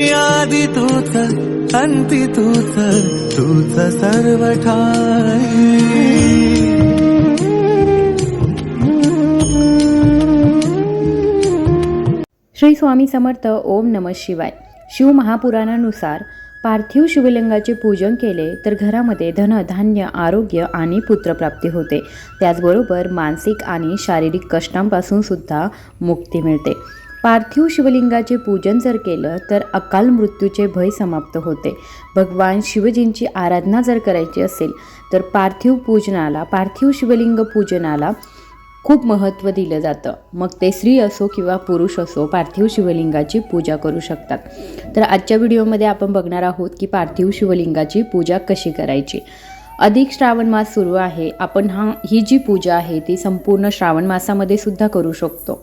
आधी तूच अंती तूच तूच सर्व श्री स्वामी समर्थ ओम नम शिवाय. शिव महापुराणानुसार पार्थिव शिवलिंगाचे पूजन केले तर घरामध्ये धन धान्य आरोग्य आणि पुत्रप्राप्ती होते. त्याचबरोबर मानसिक आणि शारीरिक कष्टांपासून सुद्धा मुक्ती मिळते. पार्थिव शिवलिंगाचे पूजन जर केलं तर अकाल मृत्यूचे भय समाप्त होते. भगवान शिवजींची आराधना जर करायची असेल तर पार्थिव पूजनाला पार्थिव शिवलिंग पूजनाला खूप महत्त्व दिलं जातं. मग ते स्त्री असो किंवा पुरुष असो पार्थिव शिवलिंगाची पूजा करू शकतात. तर आजच्या व्हिडिओमध्ये आपण बघणार आहोत की पार्थिव शिवलिंगाची पूजा कशी करायची. अधिक श्रावण मास सुरू आहे. आपण हा ही जी पूजा आहे ती संपूर्ण श्रावण मासामध्ये सुद्धा करू शकतो.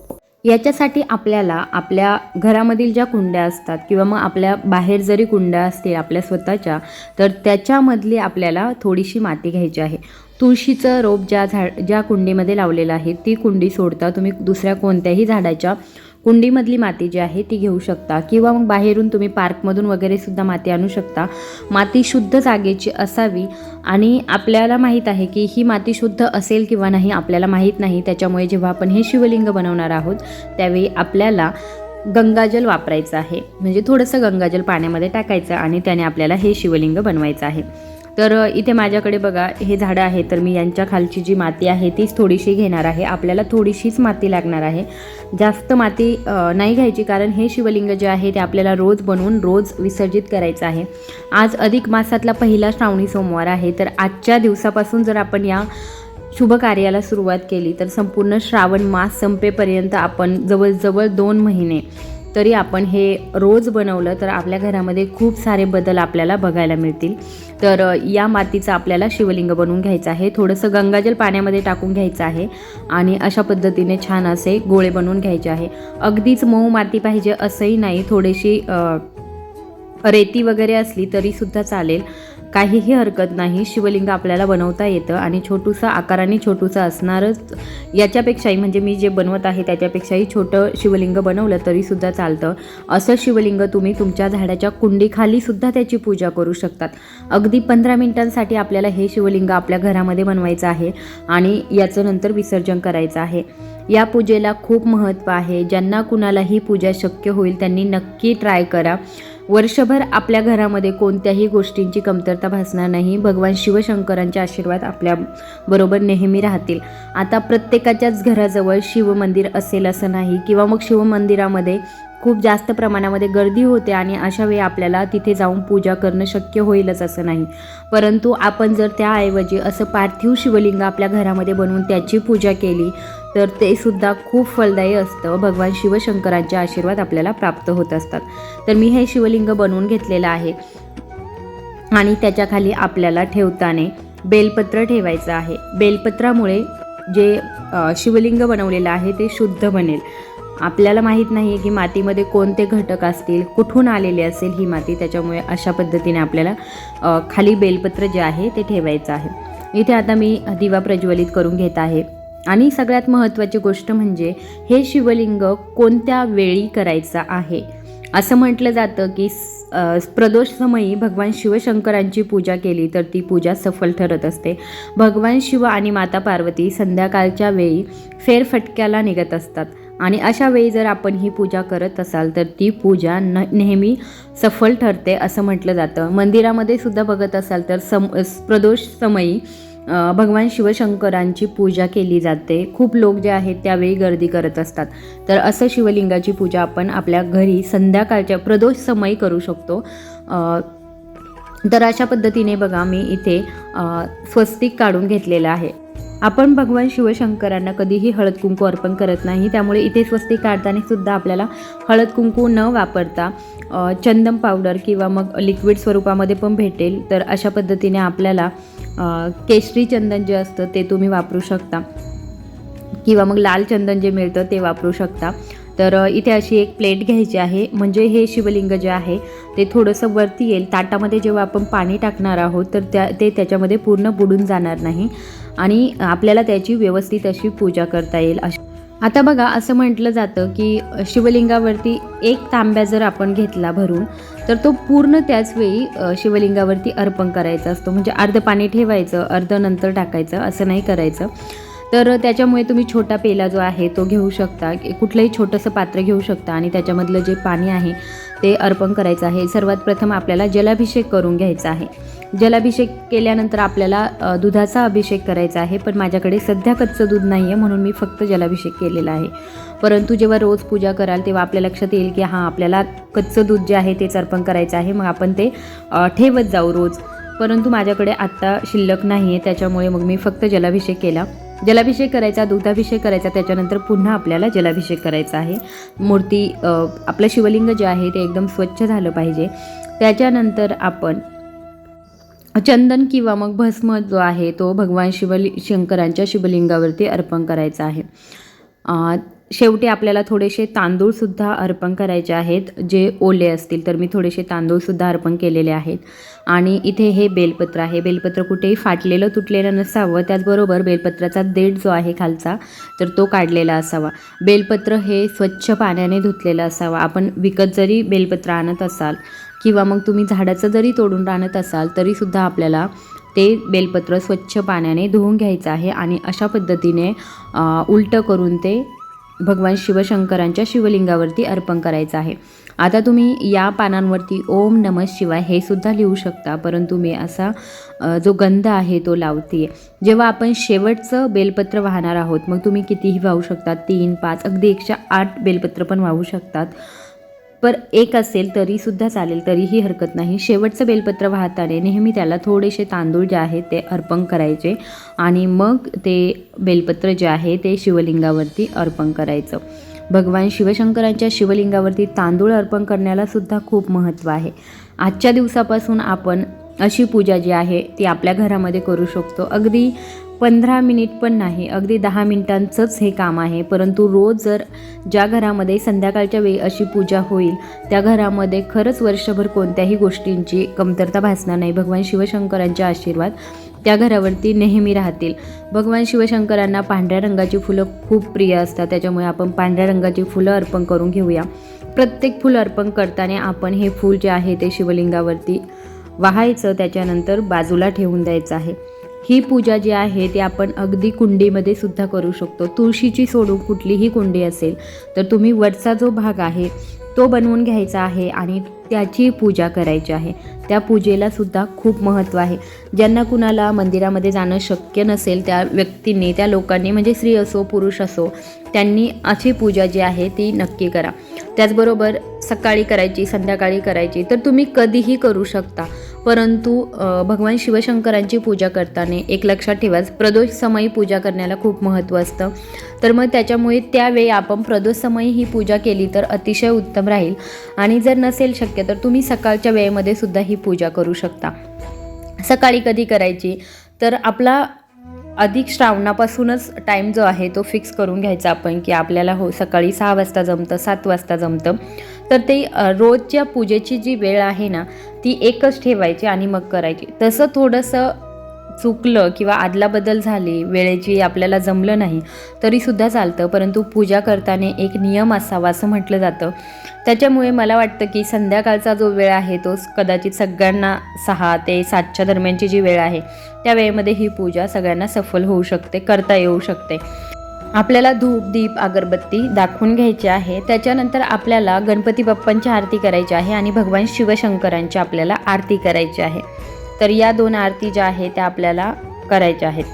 याच्यासाठी आपल्याला आपल्या घरामधील ज्या कुंड्या असतात किंवा मग आपल्या बाहेर जरी कुंड्या असतील आपल्या स्वतःच्या तर त्याच्यामधली आपल्याला थोडीशी माती घ्यायची आहे. तुळशीचं रोप ज्या झाड ज्या कुंडीमध्ये लावलेलं आहे ती कुंडी सोडता तुम्ही दुसऱ्या कोणत्याही झाडाच्या कुंडीमधली माती जी आहे ती घेऊ शकता. किंवा मग बाहेरून तुम्ही पार्कमधून वगैरे सुद्धा माती आणू शकता. माती शुद्ध जागेची असावी आणि आपल्याला माहीत आहे की ही माती शुद्ध असेल किंवा नाही आपल्याला माहीत नाही. त्याच्यामुळे जेव्हा आपण हे शिवलिंग बनवणार आहोत त्यावेळी आपल्याला गंगाजल वापरायचं आहे. म्हणजे थोडंसं गंगाजल पाण्यामध्ये टाकायचं आणि त्याने आपल्याला हे शिवलिंग बनवायचं आहे. तर इथे माझ्याकडे बघा हे झाडं आहे तर मी यांच्या खालची जी माती आहे तीच थोडीशी घेणार आहे. आपल्याला थोडीशीच माती लागणार आहे. जास्त माती नाही घ्यायची कारण हे शिवलिंग जे आहे ते आपल्याला रोज बनवून रोज विसर्जित करायचं आहे. आज अधिक मासातला पहिला श्रावणी सोमवार आहे. तर आजच्या दिवसापासून जर आपण या शुभ कार्याला सुरुवात केली तर संपूर्ण श्रावण मास संपेपर्यंत आपण जवळजवळ दोन महिने तरी आपण हे रोज बनवलं तर आपल्या घरामध्ये खूप सारे बदल आपल्याला बघायला मिळतील. तर या मातीचं आपल्याला शिवलिंग बनवून घ्यायचं आहे. थोडंसं गंगाजल पाण्यामध्ये टाकून घ्यायचं आहे आणि अशा पद्धतीने छान असे गोळे बनवून घ्यायचे आहे. अगदीच मऊ माती पाहिजे असंही नाही. थोडीशी रेती वगैरे असली तरीसुद्धा चालेल. काहीही हरकत नाही शिवलिंग आपल्याला बनवता येतं आणि छोटूसा आकाराने छोटूसा असणारच याच्यापेक्षाही म्हणजे मी जे बनवत आहे त्याच्यापेक्षाही छोटं शिवलिंग बनवलं तरीसुद्धा चालतं. असं शिवलिंग तुम्ही तुमच्या झाडाच्या कुंडीखालीसुद्धा त्याची पूजा करू शकतात. अगदी पंधरा मिनिटांसाठी आपल्याला हे शिवलिंग आपल्या घरामध्ये बनवायचं आहे आणि याचं नंतर विसर्जन करायचं आहे. या पूजेला खूप महत्त्व आहे. ज्यांना कुणालाही पूजा शक्य होईल त्यांनी नक्की ट्राय करा. वर्षभर आपल्या घरामध्ये कोणत्याही गोष्टींची कमतरता भासणार नाही. भगवान शिवशंकरांचे आशीर्वाद आपल्या बरोबर नेहमी राहतील. आता प्रत्येकाच्याच घराजवळ शिवमंदिर असेल असं नाही किंवा मग शिवमंदिरामध्ये खूप जास्त प्रमाणामध्ये गर्दी होते आणि अशा वेळी आपल्याला तिथे जाऊन पूजा करणं शक्य होईलच असं नाही. परंतु आपण जर त्याऐवजी असं पार्थिव शिवलिंग आपल्या घरामध्ये बनवून त्याची पूजा केली तर ते सुद्धा खूप फलदायी असतं. भगवान शिवशंकरांचे आशीर्वाद आपल्याला प्राप्त होत असतात. तर मी हे शिवलिंग बनवून घेतलेलं आहे. आणि त्याच्याखाली आपल्याला ठेवताना बेलपत्र ठेवायचं आहे. बेलपत्रामुळे जे शिवलिंग बनवलेलं आहे ते शुद्ध बनेल. आपल्याला माहीत नाही आहे की मातीमध्ये कोणते घटक असतील कुठून आलेले असेल ही माती. त्याच्यामुळे अशा पद्धतीने आपल्याला खाली बेलपत्र जे आहे ते ठेवायचं आहे. इथे आता मी दिवा प्रज्वलित करून घेत आहे. आणि सगळ्यात महत्त्वाची गोष्ट म्हणजे हे शिवलिंग कोणत्या वेळी करायचं आहे? असं म्हटलं जातं की प्रदोष समयी भगवान शिवशंकरांची पूजा केली तर ती पूजा सफल ठरत असते. भगवान शिव आणि माता पार्वती संध्याकाळच्या वेळी फेरफटक्याला निघत असतात आणि अशा वेळी जर आपण ही पूजा करत असाल तर ती पूजा न नेहमी सफल ठरते असं म्हटलं जातं. मंदिरामध्ये सुद्धा बघत असाल तर सम प्रदोष समयी भगवान शिवशंकरांची पूजा केली जाते. खूप लोक जे आहेत त्यावेळी गर्दी करत असतात. तर असं शिवलिंगाची पूजा आपण आपल्या घरी संध्याकाळच्या प्रदोष समयी करू शकतो. तर अशा पद्धतीने बघा मी इथे स्वस्तिक काढून घेतलेलं आहे. आपण भगवान शिवशंकरांना कधीही हळद कुंकू अर्पण करत नाही. त्यामुळे इथे स्वस्तिक काढताना सुद्धा आपल्याला हळद कुंकू न वापरता चंदन पावडर किंवा मग लिक्विड स्वरूपामध्ये पण भेटेल. तर अशा पद्धतीने आपल्याला केशरी चंदन जे असतं ते तुम्ही वापरू शकता. किंवा मग लाल चंदन जे मिळतं ते वापरू शकता. तर इथे अशी एक प्लेट घ्यायची आहे. म्हणजे हे शिवलिंग जे आहे ते थोडंसं वरती येईल. ताटामध्ये जेव्हा आपण पाणी टाकणार आहोत तर त्या ते त्याच्यामध्ये पूर्ण बुडून जाणार नाही. आणि आपल्याला त्याची व्यवस्थित अशी पूजा करता येईल. अशी आता बघा असं म्हटलं जातं की शिवलिंगावरती एक तांब्या जर आपण घेतला भरून तर तो पूर्ण त्याच वेळी शिवलिंगावरती अर्पण करायचा असतो. म्हणजे अर्ध पाणी ठेवायचं अर्ध नंतर टाकायचं असं नाही करायचं. तर त्याच्यामुळे तुम्ही छोटा पेला जो आहे तो घेऊ शकता. कुठलंही छोटंसं पात्र घेऊ शकता आणि त्याच्यामधलं जे पाणी आहे ते अर्पण करायचं आहे. सर्वात प्रथम आपल्याला जलाभिषेक करून घ्यायचा आहे. जलाभिषेक केल्यानंतर आपल्याला दुधाचा अभिषेक करायचा आहे. पण माझ्याकडे सध्या कच्चं दूध नाही आहे म्हणून मी फक्त जलाभिषेक केलेला आहे. परंतु जेव्हा रोज पूजा कराल तेव्हा आपल्या लक्षात येईल की हां आपल्याला कच्चं दूध जे आहे तेच अर्पण करायचं आहे. मग आपण ते ठेवत जाऊ रोज. परंतु माझ्याकडे आत्ता शिल्लक नाही आहे त्याच्यामुळे मग मी फक्त जलाभिषेक केला. जलाभिषेक करायचा दुग्धाभिषेक करायचा त्याच्यानंतर पुन्हा आपल्याला जलाभिषेक करायचा आहे. मूर्ती आपलं शिवलिंग जे आहे ते एकदम स्वच्छ झालं पाहिजे. त्याच्यानंतर आपण चंदन किंवा मग भस्म जो आहे तो भगवान शिवलि शंकरांच्या शिवलिंगावरती अर्पण करायचा आहे. शेवटी आपल्याला थोडेसे तांदूळसुद्धा अर्पण करायचे आहेत. जे ओले असतील तर मी थोडेसे तांदूळसुद्धा अर्पण केलेले आहेत. आणि इथे हे बेलपत्र आहे. बेलपत्र कुठेही फाटलेलं तुटलेलं नसावं. त्याचबरोबर बेलपत्राचा देठ जो आहे खालचा तर तो काढलेला असावा. बेलपत्र हे स्वच्छ पाण्याने धुतलेलं असावं. आपण विकत जरी बेलपत्र आणत असाल किंवा मग तुम्ही झाडाचं जरी तोडून आणत असाल तरीसुद्धा आपल्याला ते बेलपत्र स्वच्छ पाण्याने धुवून घ्यायचं आहे. आणि अशा पद्धतीने उलटं करून ते भगवान शिवशंकरांच्या शिवलिंगावरती अर्पण करायचं आहे. आता तुम्ही या पानांवरती ओम नम शिवाय हे सुद्धा लिहू शकता परंतु मी असा जो गंध आहे तो लावते जेव्हा आपण शेवटचं बेलपत्र वाहणार आहोत मग तुम्ही कितीही वाहू शकतात तीन पाच अगदी एकशे आठ बेलपत्र पण वाहू शकतात. पर एक असेल तरीसुद्धा चालेल तरीही हरकत नाही. शेवटचं बेलपत्र वाहताना नेहमी त्याला थोडेसे तांदूळ जे आहेत ते अर्पण करायचे आणि मग ते बेलपत्र जे आहे ते शिवलिंगावरती अर्पण करायचं. भगवान शिवशंकरांच्या शिवलिंगावरती तांदूळ अर्पण करण्याला सुद्धा खूप महत्त्व आहे. आजच्या दिवसापासून आपण अशी पूजा जी आहे ती आपल्या घरामध्ये करू शकतो. अगदी पंधरा मिनिट पण नाही अगदी दहा मिनिटांचंच हे काम आहे. परंतु रोज जर ज्या घरामध्ये संध्याकाळच्या वेळी अशी पूजा होईल त्या घरामध्ये खरंच वर्षभर कोणत्याही गोष्टींची कमतरता भासणार नाही. भगवान शिवशंकरांचे आशीर्वाद त्या घरावरती नेहमी राहतील. भगवान शिवशंकरांना पांढऱ्या रंगाची फुलं खूप प्रिय असतात. त्याच्यामुळे आपण पांढऱ्या रंगाची फुलं अर्पण करून घेऊया. प्रत्येक फुलं अर्पण करताना आपण हे फूल जे आहे ते शिवलिंगावरती वाहायचं त्याच्यानंतर बाजूला ठेवून द्यायचं आहे. ही पूजा जी आहे ती आपण अगदी कुंडीमध्ये सुद्धा करू शकतो. तुळशीची सोडून कुठलीही कुंडी असेल तर तुम्ही वरचा जो भाग आहे तो बनवून घ्यायचा आहे आणि त्याची पूजा करायची आहे. त्या पूजेला सुद्धा खूप महत्त्व आहे. ज्यांना कुणाला मंदिरामध्ये जाणं शक्य नसेल त्या व्यक्तींनी त्या लोकांनी म्हणजे स्त्री असो पुरुष असो त्यांनी अशी पूजा जी आहे ती नक्की करा. त्याचबरोबर सकाळी करायची संध्याकाळी करायची. तर तुम्ही कधीही करू शकता. परंतु भगवान शिवशंकरांची पूजा करताना एक लक्षात ठेवाच प्रदोष समयी पूजा करण्याला खूप महत्त्व असतं. तर मग त्याच्यामुळे त्यावेळी आपण प्रदोष समयी ही पूजा केली तर अतिशय उत्तम राहील. आणि जर नसेल शक्य तर तुम्ही सकाळच्या वेळेमध्ये सुद्धा ही पूजा करू शकता. सकाळी कधी करायची? तर आपला अधिक श्रावणापासूनच टाईम जो आहे तो फिक्स करून घ्यायचा आपण की आपल्याला हो सकाळी सहा वाजता जमतं सात वाजता जमतं. तर ते रोजच्या पूजेची जी वेळ आहे ना ती एकच ठेवायची आणि मग करायची. तसं थोडंसं चुकलं किंवा आदलाबदल झाली वेळेची आपल्याला जमलं नाही तरीसुद्धा चालतं. परंतु पूजा करताना एक नियम असावा असं म्हटलं जातं. त्याच्यामुळे मला वाटतं की संध्याकाळचा जो वेळ आहे तो कदाचित सगळ्यांना सहा ते सातच्या दरम्यानची जी वेळ आहे त्या वेळेमध्ये ही पूजा सगळ्यांना सफल होऊ शकते करता येऊ शकते. आपल्याला धूप दीप अगरबत्ती दाखवून घ्यायची आहे. त्याच्यानंतर आपल्याला गणपती बाप्पांची आरती करायची आहे आणि भगवान शिवशंकरांची आपल्याला आरती करायची आहे. तर या दोन आरती ज्या आहेत त्या आपल्याला करायच्या आहेत.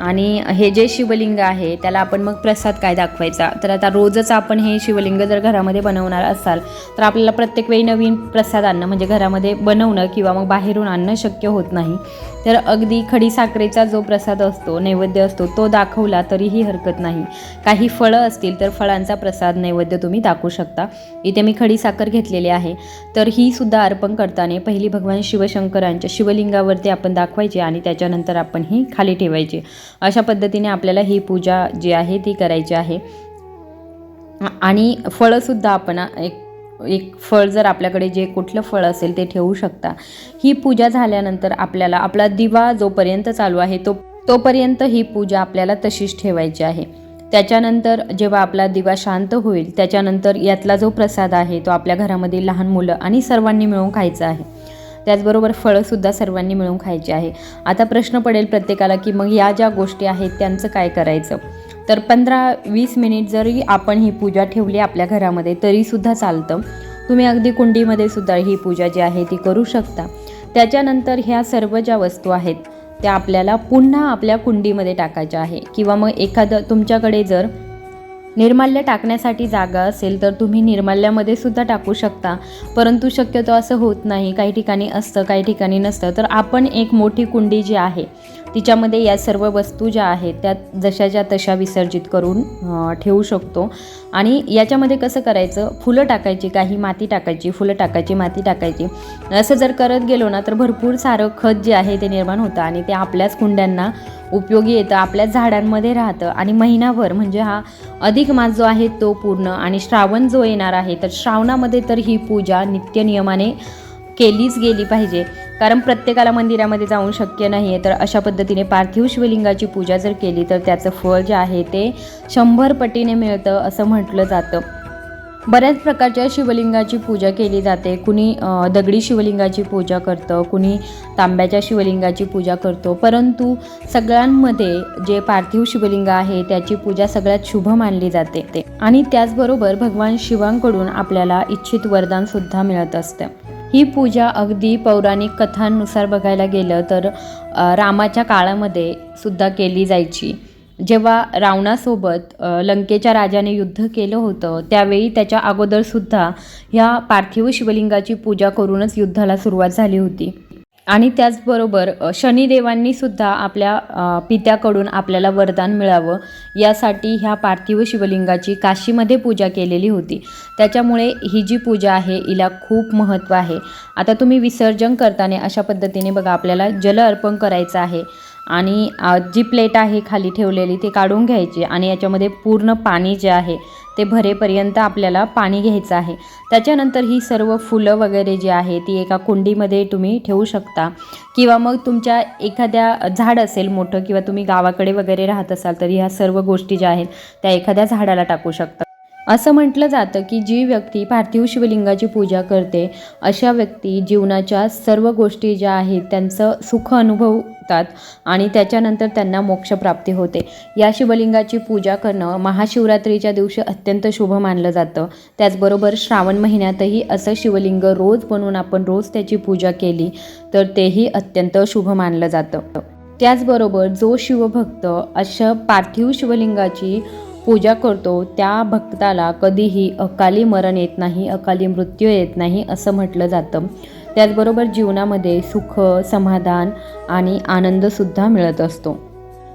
आणि हे जे शिवलिंग आहे त्याला आपण मग प्रसाद काय दाखवायचा? तर आता रोजच आपण हे शिवलिंग जर घरामध्ये बनवणार असाल तर आपल्याला प्रत्येक वेळी नवीन प्रसाद आणणं म्हणजे घरामध्ये बनवणं किंवा मग बाहेरून आणणं शक्य होत नाही. तर अगदी खडीसाखरेचा जो प्रसाद असतो नैवेद्य असतो तो दाखवला तरीही हरकत नाही. काही फळं असतील तर फळांचा प्रसाद नैवेद्य तुम्ही दाखवू शकता. इथे मी खडीसाखर घेतलेली आहे. तर ही सुद्धा अर्पण करताना पहिली भगवान शिवशंकरांच्या शिवलिंगावरती आपण दाखवायची आणि त्याच्यानंतर आपण ही खाली ठेवायची. अशा पद्धतीने आपल्याला ही पूजा जी आहे ती करायची आहे. आणि फळंसुद्धा आपण एक एक फळ जर आपल्याकडे जे कुठलं फळ असेल ते ठेवू शकता. ही पूजा झाल्यानंतर आपल्याला आपला दिवा जोपर्यंत चालू आहे तो तोपर्यंत ही पूजा आपल्याला तशीच ठेवायची आहे. त्याच्यानंतर जेव्हा आपला दिवा शांत होईल त्याच्यानंतर यातला जो प्रसाद आहे तो आपल्या घरामध्ये लहान मुलं आणि सर्वांनी मिळून खायचा आहे. त्याचबरोबर फळंसुद्धा सर्वांनी मिळून खायची आहे. आता प्रश्न पडेल प्रत्येकाला की मग या ज्या गोष्टी आहेत त्यांचं काय करायचं? तर पंधरा वीस मिनिट जरी आपण ही पूजा ठेवली आपल्या घरामध्ये तरीसुद्धा चालतं. तुम्ही अगदी कुंडीमध्ये सुद्धा ही पूजा जी आहे ती करू शकता. त्याच्यानंतर ह्या सर्व ज्या वस्तू आहेत त्या आपल्याला पुन्हा आपल्या कुंडीमध्ये टाकायच्या आहे. किंवा मग एखादं तुमच्याकडे जर निर्माल्य टाकण्यासाठी जागा असेल तर तुम्ही निर्माल्यामध्ये सुद्धा टाकू शकता. परंतु शक्यतो असं होत नाही. काही ठिकाणी असतं काही ठिकाणी नसतं. तर आपण एक मोठी कुंडी जी आहे तिच्यामध्ये या सर्व वस्तू ज्या आहेत त्या जशाच्या तशा विसर्जित करून ठेवू शकतो. आणि याच्यामध्ये कसं करायचं? फुलं टाकायची काही माती टाकायची फुलं टाकायची माती टाकायची. असं जर करत गेलो ना तर भरपूर सारं खत जे आहे ते निर्माण होतं आणि ते आपल्याच कुंड्यांना उपयोगी येतं आपल्याच झाडांमध्ये राहतं. आणि महिनाभर म्हणजे हा अधिक मास जो आहे तो पूर्ण आणि श्रावण जो येणार आहे तर श्रावणामध्ये तर ही पूजा नित्यनियमाने केलीच गेली पाहिजे. कारण प्रत्येकाला मंदिरामध्ये जाऊन शक्य नाही आहे तर अशा पद्धतीने पार्थिव शिवलिंगाची पूजा जर केली तर त्याचं फळ जे आहे ते शंभर पटीने मिळतं असं म्हटलं जातं. बऱ्याच प्रकारच्या शिवलिंगाची पूजा केली जाते. कुणी दगडी शिवलिंगाची पूजा करतं कुणी तांब्याच्या शिवलिंगाची पूजा करतो. परंतु सगळ्यांमध्ये जे पार्थिव शिवलिंग आहे त्याची पूजा सगळ्यात शुभ मानली जाते. ते आणि त्याचबरोबर भगवान शिवांकडून आपल्याला इच्छित वरदानसुद्धा मिळत असतं. ही पूजा अगदी पौराणिक कथांनुसार बघायला गेलं तर रामाच्या काळामध्ये सुद्धा केली जायची. जेव्हा रावणासोबत लंकेच्या राजाने युद्ध केलं होतं त्यावेळी त्याच्या अगोदरसुद्धा ह्या पार्थिव शिवलिंगाची पूजा करूनच युद्धाला सुरुवात झाली होती. आणि त्याचबरोबर शनिदेवांनीसुद्धा आपल्या पित्याकडून आपल्याला वरदान मिळावं यासाठी ह्या पार्थिव शिवलिंगाची काशीमध्ये पूजा केलेली होती. त्याच्यामुळे ही जी पूजा आहे हिला खूप महत्त्व आहे. आता तुम्ही विसर्जन करताना अशा पद्धतीने बघा आपल्याला जल अर्पण करायचं आहे. आणि जी प्लेट आहे खाली ठेवलेली ती काढून घ्यायची आणि याच्यामध्ये पूर्ण पाणी जे आहे ते भरेपर्यंत आपल्याला पाणी घ्यायचं आहे. त्याच्यानंतर ही सर्व फुलं वगैरे जी आहे ती एका कुंडीमध्ये तुम्ही ठेवू शकता. किंवा मग तुमच्या एखाद्या झाड असेल मोठं किंवा तुम्ही गावाकडे वगैरे राहत असाल तर ह्या सर्व गोष्टी ज्या आहेत त्या एखाद्या झाडाला टाकू शकता. असं म्हटलं जातं की जी व्यक्ती पार्थिव शिवलिंगाची पूजा करते अशा व्यक्ती जीवनाच्या सर्व गोष्टी ज्या आहेत त्यांचं सुख अनुभवतात आणि त्याच्यानंतर त्यांना मोक्षप्राप्ती होते. या शिवलिंगाची पूजा करणं महाशिवरात्रीच्या दिवशी अत्यंत शुभ मानलं जातं. त्याचबरोबर श्रावण महिन्यातही असं शिवलिंग रोज बनवून आपण रोज त्याची पूजा केली तर तेही अत्यंत शुभ मानलं जातं. त्याचबरोबर जो शिवभक्त अशा पार्थिव शिवलिंगाची पूजा करतो त्या भक्ताला कधीही अकाली मरण येत नाही अकाली मृत्यू येत नाही असं म्हटलं जातं. त्याचबरोबर जीवनामध्ये सुख समाधान आणि आनंदसुद्धा मिळत असतो.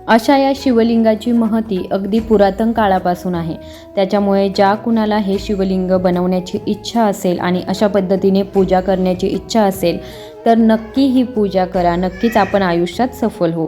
अशा या शिवलिंगाची महती अगदी पुरातन काळापासून आहे. त्याच्यामुळे ज्या कुणाला हे शिवलिंग बनवण्याची इच्छा असेल आणि अशा पद्धतीने पूजा करण्याची इच्छा असेल तर नक्की ही पूजा करा. नक्कीच आपण आयुष्यात सफल होऊ.